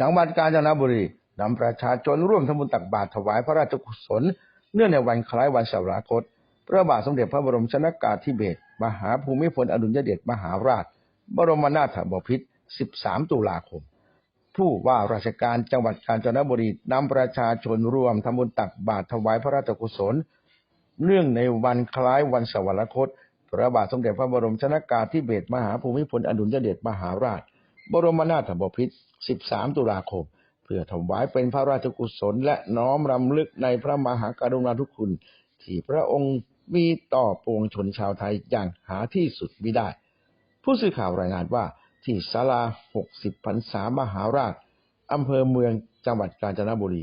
จังหวัดกาญจนบุรีนำประชาชนร่วมทำบุญตักบาตรถวายพระราชกุศล เนื่องในวันคล้ายวันสวรรคต พระบาทสมเด็จพระบรมชนากาธิเบศรมหาภูมิพลอดุลยเดชมหาราช บรมนาถบพิตร 13 ตุลาคม ผู้ว่าราชการจังหวัดกาญจนบุรีนำประชาชนร่วมทำบุญตักบาตรถวายพระราชกุศล เนื่องในวันคล้ายวันสวรรคต พระบาทสมเด็จพระบรมชนากาธิเบศรมหาภูมิพลอดุลยเดชมหาราช บรมนาถบพิตร 13 ตุลาคม เพื่อถวายเป็นพระราชกุศล และน้อมรำลึกในพระมหากรุณาธิคุณ ที่พระองค์มีต่อปวงชนชาวไทยอย่างหาที่สุดมิได้ ผู้สื่อข่าวรายงานว่าที่ศาลา 60พรรษามหาราช อำเภอเมืองจังหวัดกาญจนบุรี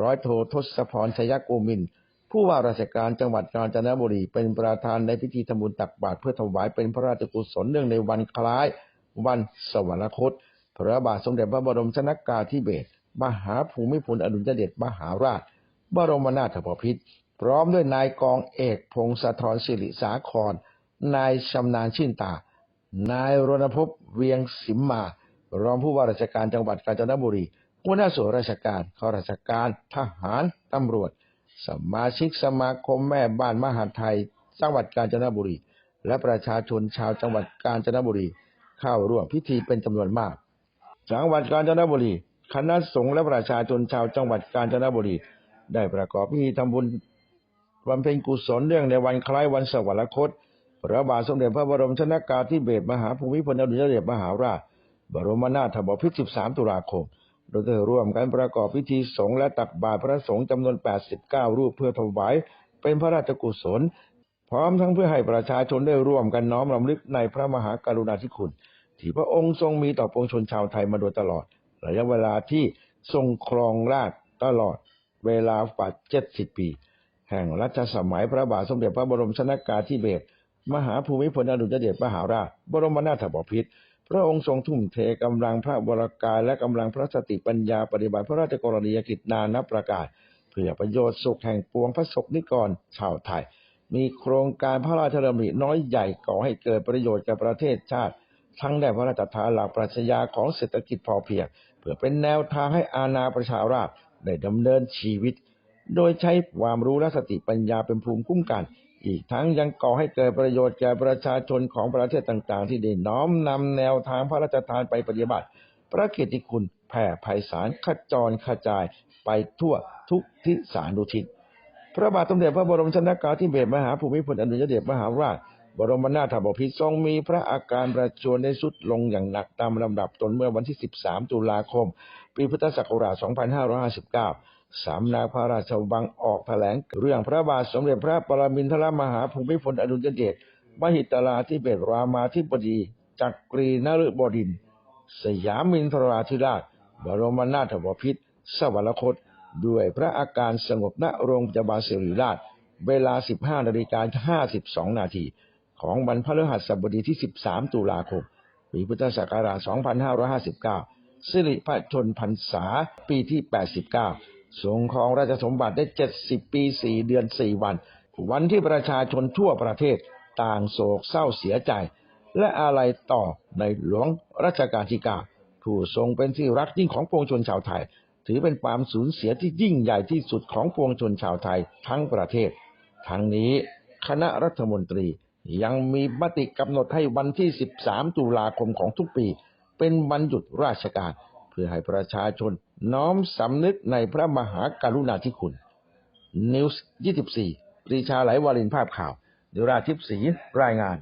ร้อยโททศพรชยโกมิน ผู้ว่าราชการจังหวัดกาญจนบุรี เป็นประธานในพิธีทำบุญตักบาตรเพื่อถวายเป็นพระราชกุศลเนื่องในวันคล้าย วันสวรรคต พระบาทสมเด็จพระบรมชนกาธิเบศรมหาภูมิพลอดุลยเดชมหาราช บรมนาถบพิตรพร้อมด้วยนายกองเอกพงศธรสิริสาคร นายชำนาญชื่นตา นายรณพพเวียงสิมมารองผู้ว่าราชการจังหวัดกาญจนบุรีหัวหน้าส่วนราชการข้าราชการทหารตำรวจ สมาชิกสมาคมแม่บ้านมหาดไทย จังหวัดกาญจนบุรี และประชาชนชาวจังหวัดกาญจนบุรี เข้าร่วมพิธีเป็นจำนวนมาก จังหวัดกาญจนบุรี คณะสงฆ์และประชาชนชาวจังหวัดกาญจนบุรี ได้ประกอบพิธีทำบุญบำเพ็ญกุศลเรื่องในวันคล้ายวันสวรรคต พระบาทสมเด็จพระบรมชนกาธิเบศรมหาภูมิพลอดุลยเดชมหาราช บรมนาถบพิตร13 ตุลาคม โดยได้ร่วมกันประกอบพิธีสงฆ์และตักบาตรพระสงฆ์จำนวน 89 รูปเพื่อถวายเป็นพระราชกุศล พร้อมทั้งเพื่อให้ประชาชนได้ร่วมกันน้อมรำลึกในพระมหากรุณาธิคุณ ที่พระองค์ทรงมีต่อปวงชนชาวไทยมาโดยตลอด ระยะเวลาที่ทรงครองราชตลอดเวลากว่า70ปี แห่งรัชสมัยพระบาทสมเด็จพระบรมชนกาธิเบศรมหาภูมิพลอดุลยเดชมหาราช บรมนาถบพิตรพระองค์ทรงทุ่มเทกำลังพระวรกายและกำลังพระสติปัญญาปฏิบัติพระราชกรณียกิจนานับประการเพื่อประโยชน์สุขแห่งปวงพระศกนิกรชาวไทย มีโครงการพระราชดำริน้อยใหญ่ก่อให้เกิดประโยชน์แก่ประเทศชาติ ทั้งได้พระราชทานหลักปรัชญาของเศรษฐกิจพอเพียง เพื่อเป็นแนวทางให้อาณาประชาราษฎร์ได้ดำเนินชีวิต โดยใช้ความรู้และสติปัญญาเป็นภูมิคุ้มกัน อีกทั้งยังก่อให้เกิดประโยชน์แก่ประชาชนของประเทศต่างๆ ที่ได้น้อมนำแนวทางพระราชทานไปปฏิบัติ พระเกียรติคุณแผ่ไพศาลขจรกระจายไปทั่วทุกทิศสานุทิศ พระบาทสมเด็จพระบรมชนกาธิเบศรมหาภูมิพลอดุลยเดชมหาราช บรมนาถบพิตรทรงมีพระอาการประชวรได้สุดลงอย่างหนักตามลำดับจนเมื่อวันที่ 13 ตุลาคม ปีพุทธศักราช 2559 สำนักพระราชวังออกแถลงเรื่องพระบาทสมเด็จพระปรมินทรมหาภูมิพลอดุลยเดชมหิตลาธิเบศรรามาธิบดีจักรีนฤบดิน สยามินทราธิราช บรมนาถบพิตรสวรรคต ด้วยพระอาการสงบณโรงพยาบาลศิริราช เวลา 15นาฬิกา52 นาที ของวันพฤหัสบดีที่ 13 ตุลาคม ปีพุทธศักราช 2559 สิริพระชนพรรษาปีที่ 89 ทรงครองราชสมบัติได้ 70 ปี 4 เดือน 4 วัน วันที่ประชาชนทั่วประเทศต่างโศกเศร้าเสียใจ และอาลัยต่อในหลวงรัชกาลที่9ผู้ทรงเป็นที่รักยิ่งของปวงชนชาวไทย ถือเป็นความสูญเสียที่ยิ่งใหญ่ที่สุดของปวงชนชาวไทยทั้งประเทศ ทั้งนี้คณะรัฐมนตรียังมีมติกำหนดให้วันที่ 13 ตุลาคมของทุกปี เป็นวันหยุดราชการ เพื่อให้ประชาชนน้อมสำนึกในพระมหากรุณาธิคุณนิวส์24 ปรีชาไหลวารินภาพข่าวเดราทิพย์ศรีรายงาน